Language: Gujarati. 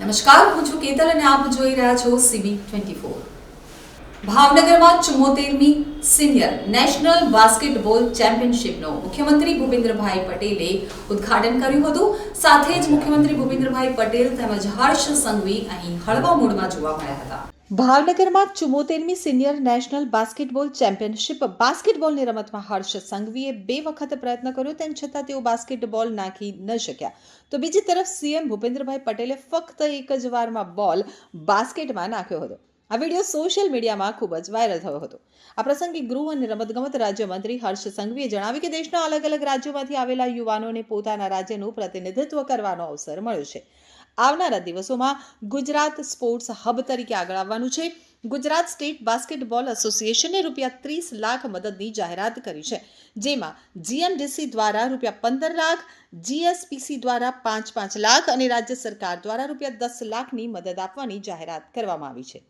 નમસ્કાર હું છું કેતલ અને આપ જોઈ રહ્યા છો સીબી ટ્વેન્ટી ફોર ભાવનગરમાં ચુમ્મોતેરમી સિનિયર નેશનલ બાસ્કેટબોલ ચેમ્પિયનશિપનો મુખ્યમંત્રી ભૂપેન્દ્રભાઈ પટેલે ઉદ્ઘાટન કર્યું હતું. સાથે જ મુખ્યમંત્રી ભૂપેન્દ્રભાઈ પટેલ તેમજ હર્ષ સંઘવી અહીં હળવા મૂડમાં જોવા મળ્યા હતા. ભાવનગરમાં ચુમ્મોતેરમી સિનિયર નેશનલ બાસ્કેટબોલ ચેમ્પિયનશિપ બાસ્કેટબોલની રમતમાં હર્ષ સંઘવીએ બે વખત પ્રયત્ન કર્યો, તેમ છતાં તેઓ બાસ્કેટબોલ નાખી ન શક્યા. તો બીજી તરફ સીએમ ભૂપેન્દ્રભાઈ પટેલે ફક્ત એક જ વારમાં બોલ બાસ્કેટમાં નાખ્યો હતો. આ વીડિયો સોશિયલ મીડિયામાં ખૂબ જ વાયરલ થયો હતો. આ પ્રસંગે ગૃહ અને રમતગમત રાજ્યમંત્રી હર્ષ સંઘવીએ જણાવ્યું કે દેશના અલગ અલગ રાજ્યોમાંથી આવેલા યુવાનોને પોતાના રાજ્યનું પ્રતિનિધિત્વ કરવાનો અવસર મળ્યો છે. આવનારા દિવસોમાં ગુજરાત સ્પોર્ટ્સ હબ તરીકે આગળ આવવાનું છે. ગુજરાત સ્ટેટ બાસ્કેટબોલ એસોસિએશને રૂપિયા ત્રીસ લાખ મદદની જાહેરાત કરી છે. જેમાં જીએમડીસી દ્વારા રૂપિયા પંદર લાખ, જીએસપીસી દ્વારા પાંચ પાંચ લાખ અને રાજ્ય સરકાર દ્વારા રૂપિયા દસ લાખની મદદ આપવાની જાહેરાત કરવામાં આવી છે.